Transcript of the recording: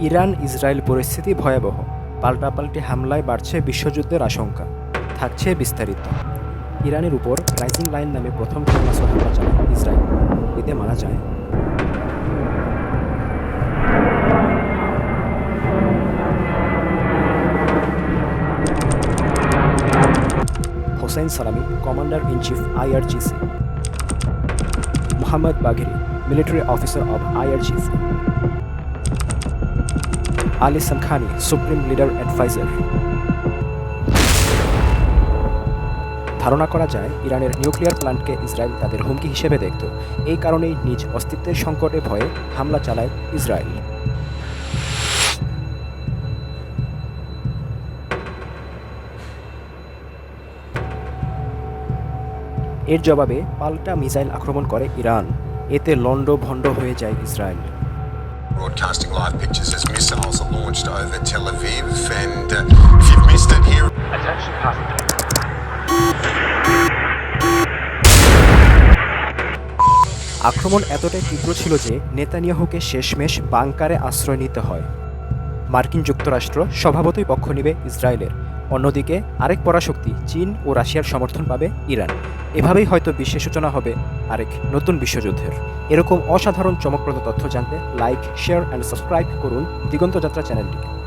Iran Israel পরিস্থিতি ভয়াবহ। পাল্টাপাল্টি হামলায় বাড়ছে বিশ্বযুদ্ধের আশঙ্কা। থাকছে বিস্তারিত। ইরানের উপর রাইজিং লাইন নামে প্রথম ক্ষেপণাস্ত্র হামলা চালায় ইসরায়েল। এতে মারা যায়। Hossein Salami, commander in chief IRGC. Mohammad Bagheri, military officer of IRGC. Ali Shamkhani supreme leader adviser. ধারণা করা যায়, ইরানের নিউক্লিয়ার প্ল্যান্টকে ইসরায়েল তাদের হুমকি হিসেবে দেখত। এই কারণেই নিজ অস্তিত্বের সংকটে ভয়ে হামলা চালায় ইসরায়েল। এর জবাবে পাল্টা মিসাইল আক্রমণ করে ইরান। এতে লন্ড ভণ্ড হয়ে যায় Israel. missiles are launched over Tel Aviv. And uh, if you've missed it here, আক্রমণ এতটাই তীব্র ছিল যে নেতানিয়াহুকে শেষমেশ বাংকারে আশ্রয় নিতে হয়। মার্কিন যুক্তরাষ্ট্র স্বভাবতই পক্ষ নেবে ইসরায়েলের। অন্যদিকে আরেক পরাশক্তি চীন ও রাশিয়ার সমর্থন পাবে ইরান। এভাবেই হয়তো বিশ্বের সূচনা হবে আরেক নতুন বিশ্বযুদ্ধের। এরকম অসাধারণ চমকপ্রদ তথ্য জানতে লাইক শেয়ার অ্যান্ড সাবস্ক্রাইব করুন দিগন্ত যাত্রা চ্যানেলটিকে।